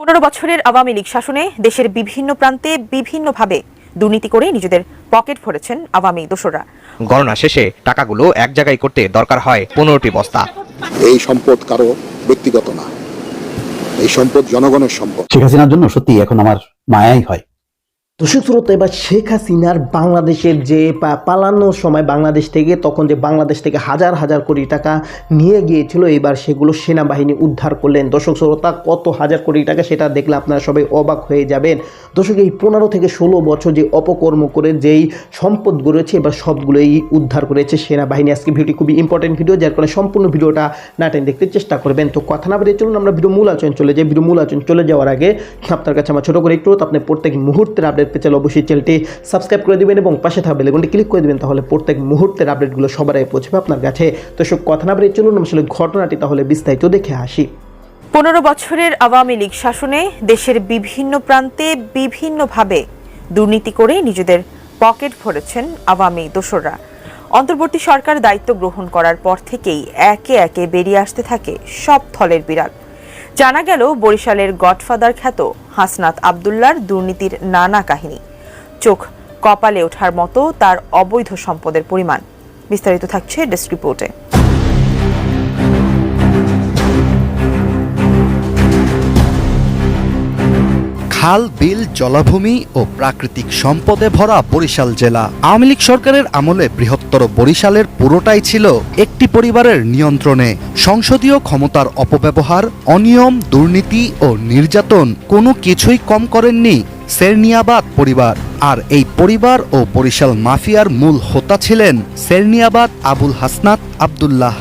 পনেরো বছরের আওয়ামী লীগ শাসনে দেশের বিভিন্ন প্রান্তে বিভিন্নভাবে দুর্নীতি করে নিজেদের পকেট ভরেছেন আওয়ামী দোসররা। গণনা শেষে টাকাগুলো এক জায়গায় করতে দরকার হয় পনেরোটি বস্তা। এই সম্পদ কারও ব্যক্তিগত না এই সম্পদ জনগণের সম্পদ। শেখ হাসিনার জন্য সত্যি এখন আমার মায়াই হয়। দর্শক শ্রোতা এবার শেখ হাসিনার বাংলাদেশের যে পালানোর সময় বাংলাদেশ থেকে, তখন যে বাংলাদেশ থেকে হাজার হাজার কোটি টাকা নিয়ে গিয়েছিল, এবার সেগুলো সেনাবাহিনী উদ্ধার করলেন। দর্শক শ্রোতা, কত হাজার কোটি টাকা সেটা দেখলে আপনারা সবাই অবাক হয়ে যাবেন। দর্শক, এই পনেরো থেকে ষোলো বছর যে অপকর্ম করে, যেই সম্পদ গড়েছে, এবার সবগুলোই উদ্ধার করেছে সেনাবাহিনী। আজকে ভিডিওটি খুবই ইম্পর্টেন্ট ভিডিও যার কারণে সম্পূর্ণ ভিডিওটা নাটেন দেখতে চেষ্টা করবেন। তো কথা না বেরিয়ে চলুন, আমরা ভিডিও মূল আচরণ চলে যাই। ভিডিও মূল আচরণ চলে যাওয়ার আগে আপনার কাছে আমার ছোটো করে একটু আপনি প্রত্যেক মুহূর্তের আপডেট পেতে চাইলে অবশ্যই চ্যানেলটি সাবস্ক্রাইব করে দিবেন এবং পাশে থাকা বেলেগনটি ক্লিক করে দিবেন, তাহলে প্রত্যেক মুহূর্তের আপডেটগুলো সবার আগে পৌঁছবে আপনার কাছে। তো সব কথা না বেরিয়ে চলুন, আসলে ঘটনাটি তাহলে বিস্তারিত দেখে আসি। পনেরো বছরের আওয়ামী লীগ শাসনে দেশের বিভিন্ন প্রান্তে বিভিন্নভাবে দুর্নীতি করে নিজেদের পকেট ভরেছেন আওয়ামী দোসররা। অন্তর্বর্তী সরকার দায়িত্ব গ্রহণ করার পর থেকেই একে একে বেরিয়ে আসতে থাকে সব থলের বিড়াল। জানা গেল, বরিশালের গডফাদার খ্যাত হাসনাত আবদুল্লার দুর্নীতির নানা কাহিনী। চোখ কপালে ওঠার মতো তার অবৈধ সম্পদের পরিমাণ। বিস্তারিত থাকছে ডেস্ক রিপোর্টে। খাল, বিল, জলাভূমি ও প্রাকৃতিক সম্পদে ভরা বরিশাল জেলা। আওয়ামী লীগ সরকারের আমলে বৃহত্তর বরিশালের পুরোটাই ছিল একটি পরিবারের নিয়ন্ত্রণে। সংসদীয় ক্ষমতার অপব্যবহার, অনিয়ম, দুর্নীতি ও নির্যাতন কোনো কিছুই কম করেননি সেরনিয়াবাদ পরিবার। আর এই পরিবার ও বরিশাল মাফিয়ার মূল হোতা ছিলেন সেরনিয়াবাদ আবুল হাসনাত আবদুল্লাহ।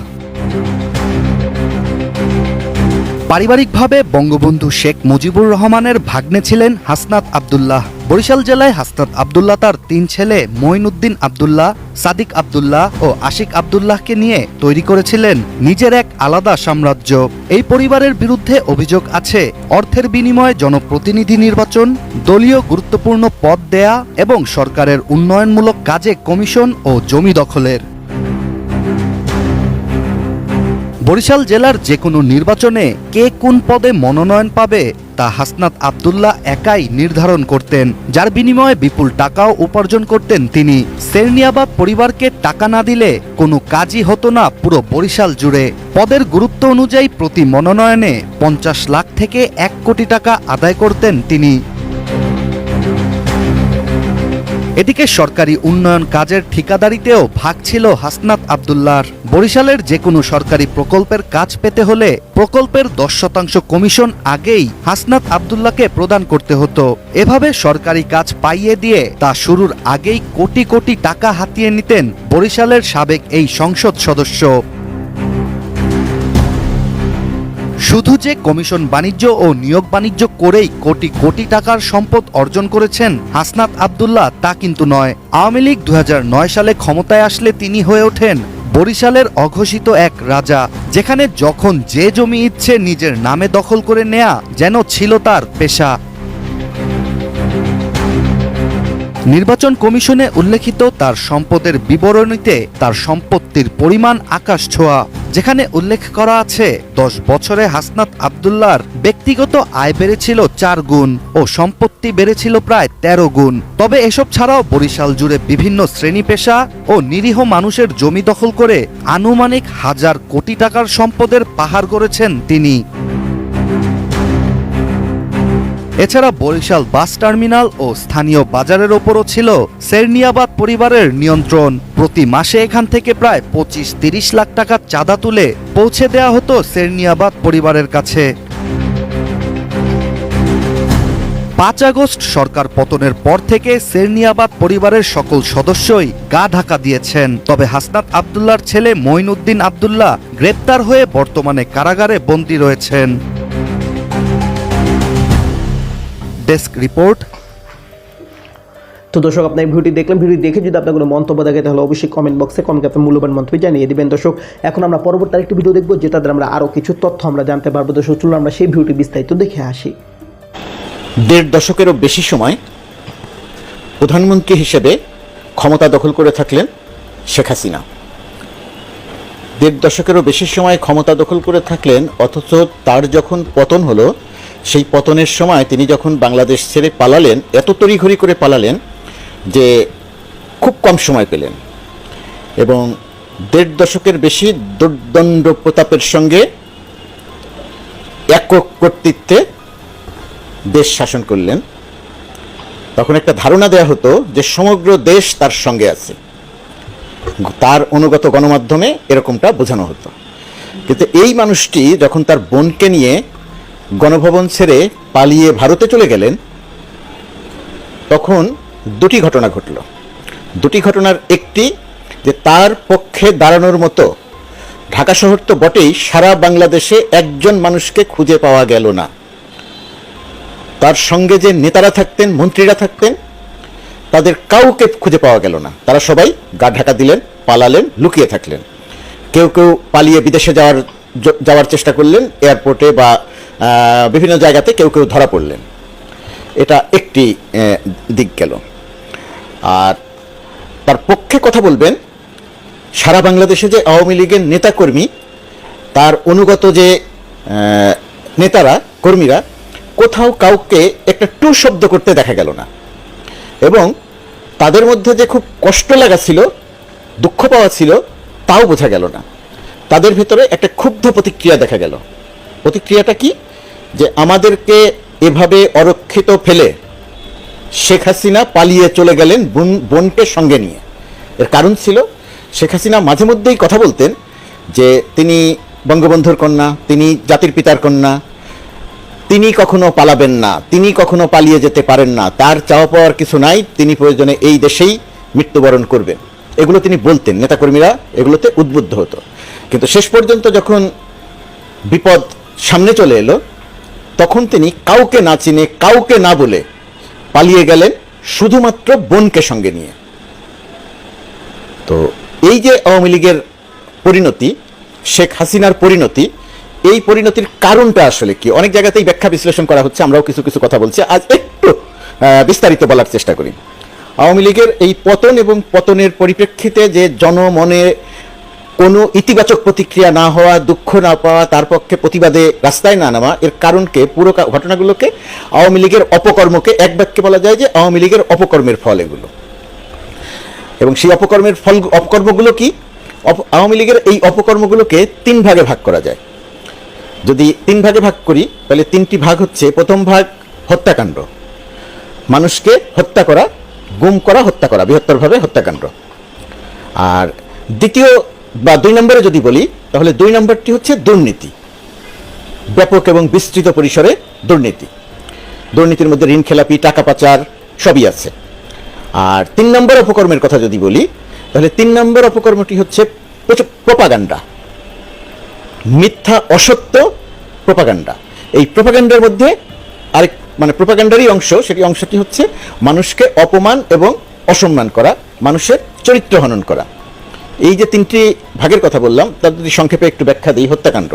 পারিবারিকভাবে বঙ্গবন্ধু শেখ মুজিবুর রহমানের ভাগ্নে ছিলেন হাসনাত আবদুল্লাহ। বরিশাল জেলায় হাসনাত আবদুল্লাহ তার তিন ছেলে মঈনুদ্দিন আবদুল্লাহ, সাদিক আবদুল্লাহ ও আশিক আবদুল্লাহকে নিয়ে তৈরি করেছিলেন নিজের এক আলাদা সাম্রাজ্য। এই পরিবারের বিরুদ্ধে অভিযোগ আছে, অর্থের বিনিময়ে জনপ্রতিনিধি নির্বাচন, দলীয় গুরুত্বপূর্ণ পদ দেয়া এবং সরকারের উন্নয়নমূলক কাজে কমিশন ও জমি দখলের। বরিশাল জেলার যে কোনো নির্বাচনে কে কোন পদে মনোনয়ন পাবে, তা হাসনাত আবদুল্লাহ একাই নির্ধারণ করতেন। যার বিনিময়ে বিপুল টাকাও উপার্জন করতেন তিনি। সেরনিয়াবাদ পরিবারকে টাকা না দিলে কোনো কাজই হতো না পুরো বরিশাল জুড়ে। পদের গুরুত্ব অনুযায়ী প্রতি মনোনয়নে পঞ্চাশ লাখ থেকে এক কোটি টাকা আদায় করতেন তিনি। এদিকে সরকারি উন্নয়ন কাজের ঠিকাদারিতেও ভাগ ছিল হাসনাত আবদুল্লাহর। বরিশালের যে কোনো সরকারি প্রকল্পের কাজ পেতে হলে প্রকল্পের দশ শতাংশ কমিশন আগেই হাসনাত আবদুল্লাকে প্রদান করতে হতো। এভাবে সরকারি কাজ পাইয়ে দিয়ে তা শুরুর আগেই কোটি কোটি টাকা হাতিয়ে নিতেন বরিশালের সাবেক এই সংসদ সদস্য। শুধু যে কমিশন বাণিজ্য ও নিয়োগ বাণিজ্য করেই কোটি কোটি টাকার সম্পদ অর্জন করেছেন হাসনাত আবদুল্লাহ, তা কিন্তু নয়। আওয়ামী লীগ দু হাজার নয় সালে ক্ষমতায় আসলে তিনি হয়ে ওঠেন বরিশালের অঘোষিত এক রাজা, যেখানে যখন যে জমি ইচ্ছে নিজের নামে দখল করে নেয়া যেন ছিল তার পেশা। নির্বাচন কমিশনে উল্লেখিত তার সম্পদের বিবরণীতে তার সম্পত্তির পরিমাণ আকাশ ছোঁয়া, যেখানে উল্লেখ করা আছে, দশ বছরে হাসনাত আবদুল্লার ব্যক্তিগত আয় বেড়েছিল চার গুণ ও সম্পত্তি বেড়েছিল প্রায় তেরো গুণ। তবে এসব ছাড়াও বরিশাল জুড়ে বিভিন্ন শ্রেণি পেশা ও নিরীহ মানুষের জমি দখল করে আনুমানিক হাজার কোটি টাকার সম্পদের পাহাড় গড়েছেন তিনি। এছাড়া বরিশাল বাস টার্মিনাল ও স্থানীয় বাজারের ওপরও ছিল সেরনিয়াবাদ পরিবারের নিয়ন্ত্রণ। প্রতি মাসে এখান থেকে প্রায় পঁচিশ তিরিশ লাখ টাকা চাঁদা তুলে পৌঁছে দেয়া হতো সেরনিয়াবাদ পরিবারের কাছে। পাঁচ আগস্ট সরকার পতনের পর থেকে সেরনিয়াবাদ পরিবারের সকল সদস্যই গা ঢাকা দিয়েছেন। তবে হাসনাত আবদুল্লার ছেলে মঈনুদ্দিন আবদুল্লাহ গ্রেপ্তার হয়ে বর্তমানে কারাগারে বন্দী রয়েছেন। ডেস্ক রিপোর্ট তো দর্শক আপনার ভিডিওটি দেখলেন। ভিডিও দেখে যদি আপনার কোনো মন্তব্য থাকে তাহলে অবশ্যই কমেন্ট বক্সে কমেন্ট আপনার মূল্যবান মন্তব্য জানিয়ে দিবেন। দর্শক এখন আমরা পরবর্তী আরেকটি ভিডিও দেখব যেটা দ্বারা আমরা আরও কিছু তথ্য আমরা জানতে পারব। দর্শক চলুন আমরা সেই ভিডিওটি বিস্তারিত দেখে আসি। দেড় দশকেরও বেশি সময় প্রধানমন্ত্রী হিসেবে ক্ষমতা দখল করে থাকলেন শেখ হাসিনা। দেড় দশকেরও বেশি সময় ক্ষমতা দখল করে থাকলেন অথচ তার যখন পতন হলো সেই পতনের সময় তিনি যখন বাংলাদেশ ছেড়ে পালালেন, এত তড়িঘড়ি করে পালালেন যে খুব কম সময় পেলেন এবং দেড় দশকের বেশি দুর্দণ্ড প্রতাপের সঙ্গে একক কর্তৃত্বে দেশ শাসন করলেন। তখন একটা ধারণা দেয়া হতো যে সমগ্র দেশ তার সঙ্গে আছে। তার অনুগত গণমাধ্যমে এরকমটা বোঝানো হতো। কিন্তু এই মানুষটি যখন তার বোনকে নিয়ে গণভবন ছেড়ে পালিয়ে ভারতে চলে গেলেন, তখন দুটি ঘটনা ঘটল। দুটি ঘটনার একটি যে তার পক্ষে দাঁড়ানোর মতো। ঢাকা শহর তো বটেই, সারা বাংলাদেশে একজন মানুষকে খুঁজে পাওয়া গেল না। তার সঙ্গে যে নেতারা থাকতেন, মন্ত্রীরা থাকতেন, তাদের কাউকে খুঁজে পাওয়া গেল না। তারা সবাই গা ঢাকা দিলেন, পালালেন, লুকিয়ে থাকলেন। কেউ কেউ পালিয়ে বিদেশে যাওয়ার যাওয়ার চেষ্টা করলেন, এয়ারপোর্টে বা বিভিন্ন জায়গাতে কেউ কেউ ধরা পড়লেন। এটা একটি দিক গেল। আর তার পক্ষে কথা বলবেন, সারা বাংলাদেশে যে আওয়ামী লীগের নেতাকর্মী, তার অনুগত যে নেতারা, কর্মীরা, কোথাও কাউকে একটা টু শব্দ করতে দেখা গেল না। এবং তাদের মধ্যে যে খুব কষ্ট লাগা ছিল, দুঃখ পাওয়া ছিল, তাও বোঝা গেল না। তাদের ভিতরে একটা ক্ষুব্ধ প্রতিক্রিয়া দেখা গেল। প্রতিক্রিয়াটা কি? যে আমাদেরকে এভাবে অরক্ষিত ফেলে শেখ হাসিনা পালিয়ে চলে গেলেন বোন, বোনকে সঙ্গে নিয়ে। এর কারণ ছিল শেখ হাসিনা মাঝে মধ্যেই কথা বলতেন যে তিনি বঙ্গবন্ধুর কন্যা, তিনি জাতির পিতার কন্যা, তিনি কখনো পালাবেন না, তিনি কখনো পালিয়ে যেতে পারেন না, তার চাওয়া পাওয়ার কিছু নাই, তিনি প্রয়োজনে এই দেশেই মৃত্যুবরণ করবেন। এগুলো তিনি বলতেন, নেতাকর্মীরা এগুলোতে উদ্বুদ্ধ হতো। কিন্তু শেষ পর্যন্ত যখন বিপদ সামনে চলে এলো। তখন তিনি কাউকে না চিনে, কাউকে না বলে পালিয়ে গেলেন শুধুমাত্র বোনকে সঙ্গে নিয়ে। তো এই যে আওয়ামী লীগের পরিণতি, শেখ হাসিনার পরিণতি, এই পরিণতির কারণটা আসলে কি? অনেক জায়গাতেই ব্যাখ্যা বিশ্লেষণ করা হচ্ছে, আমরাও কিছু কিছু কথা বলছি। আজ একটু বিস্তারিত বলার চেষ্টা করি। আওয়ামী লীগের এই পতন এবং পতনের পরিপ্রেক্ষিতে যে জনমনে কোনো ইতিবাচক প্রতিক্রিয়া না হওয়া, দুঃখ না পাওয়া, তার পক্ষে প্রতিবাদে রাস্তায় না নামা, এর কারণকে, পুরো ঘটনাগুলোকে আওয়ামী লীগের অপকর্মকে এক বাক্যে বলা যায় যে আওয়ামী লীগের অপকর্মের ফল এগুলো। এবং সেই অপকর্মের ফল, অপকর্মগুলো কি? আওয়ামী লীগের এই অপকর্মগুলোকে তিন ভাগে ভাগ করা যায়। যদি তিন ভাগে ভাগ করি, তাহলে তিনটি ভাগ হচ্ছে, প্রথম ভাগ হত্যাকাণ্ড। মানুষকে হত্যা করা, গুম করা, হত্যা করা বৃহত্তরভাবে হত্যাকাণ্ড। আর দ্বিতীয় বা দুই নম্বরে যদি বলি, তাহলে দুই নম্বরটি হচ্ছে দুর্নীতি। ব্যাপক এবং বিস্তৃত পরিসরে দুর্নীতি। দুর্নীতির মধ্যে ঋণ, খেলাপি, টাকা পাচার সবই আছে। আর তিন নম্বর অপকর্মের কথা যদি বলি, তাহলে তিন নম্বর অপকর্মটি হচ্ছে প্রপাগান্ডা। মিথ্যা, অসত্য প্রপাগান্ডা। এই প্রপাগান্ডার মধ্যে আরেক মানে প্রপাগান্ডারই অংশ, সেটি অংশটি হচ্ছে মানুষকে অপমান এবং অসম্মান করা, মানুষের চরিত্র হনন করা। এই যে তিনটি ভাগের কথা বললাম, তার যদি সংক্ষেপে একটু ব্যাখ্যা দিই, হত্যাকাণ্ড।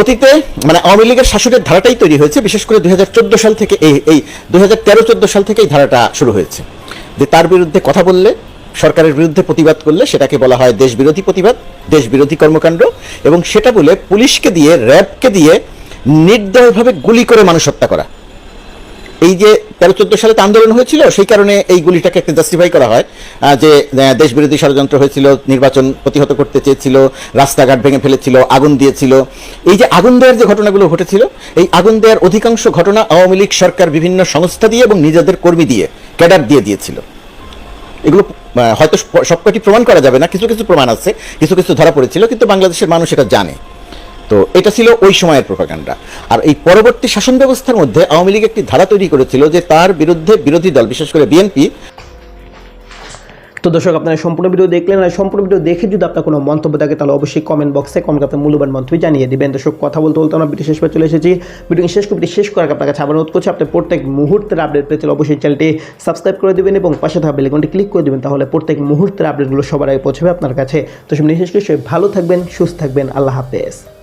অতীতে মানে আওয়ামী লীগের শাসকের ধারাটাই তৈরি হয়েছে, বিশেষ করে দু হাজার চোদ্দ সাল থেকে এই এই দুই হাজার সাল থেকে এই ধারাটা শুরু হয়েছে। যে তার বিরুদ্ধে কথা বললে, সরকারের বিরুদ্ধে প্রতিবাদ করলে, সেটাকে বলা হয় দেশ বিরোধী প্রতিবাদ দেশ বিরোধী কর্মকাণ্ড, এবং সেটা বলে পুলিশকে দিয়ে, র্যাবকে দিয়ে নির্দয়ভাবে গুলি করে মানুষ হত্যা করা। এই যে তেরো চোদ্দ সালে তো আন্দোলন হয়েছিল, সেই কারণে এই গুলিটাকে একটা জাস্টিফাই করা হয় যে দেশ বিরোধী ষড়যন্ত্র হয়েছিল, নির্বাচন প্রতিহত করতে চেয়েছিল, রাস্তাঘাট ভেঙে ফেলেছিল, আগুন দিয়েছিল। এই যে আগুন দেওয়ার যে ঘটনাগুলো ঘটেছিল, এই আগুন দেওয়ার অধিকাংশ ঘটনা আওয়ামী লীগ সরকার বিভিন্ন সংস্থা দিয়ে এবং নিজেদের কর্মী দিয়ে, ক্যাডার দিয়ে দিয়েছিল। এগুলো হয়তো সবকটি প্রমাণ করা যাবে না, কিছু কিছু প্রমাণ আছে, কিছু কিছু ধরা পড়েছিল, কিন্তু বাংলাদেশের মানুষ এটা জানে। তো এটা ছিল ওই সময়ের প্রোপাগান্ডা আর এই পরবর্তী শাসন ব্যবস্থার মধ্যে আওয়ামী লীগ একটি ধারা তৈরি করেছিল যে তার বিরুদ্ধে বিরোধী দল, বিশেষ করে বিএনপি, তো দর্শক, আপনারা সম্পূর্ণ ভিডিও দেখলেন, আর সম্পূর্ণ ভিডিও দেখে যদি আপনার কোনো মন্তব্য থাকে, তাহলে অবশ্যই কমেন্ট বক্সে কমেন্ট আপনার মূল্যবান মন্তব্য জানিয়ে দেবেন। দর্শক, কথা বলতে বলতে আমরা ভিডিও শেষ পর চলে এসেছি। ভিডিও শেষ করে শেষ করার আপনার কাছে আবার অনুরোধ করছি, আপনি প্রত্যেক মুহূর্তের আপডেট পেতে অবশ্যই চ্যানেলটি সাবস্ক্রাইব করে দেবেন এবং পাশে থাকা বেলেকনটি ক্লিক করে দেবেন, তাহলে প্রত্যেক মুহূর্তের আপডেটগুলো সবার আগে পৌঁছবে আপনার কাছে। তো সব নিঃশেষ করে ভালো থাকবেন, সুস্থ থাকবেন, আল্লাহ হাফেজ।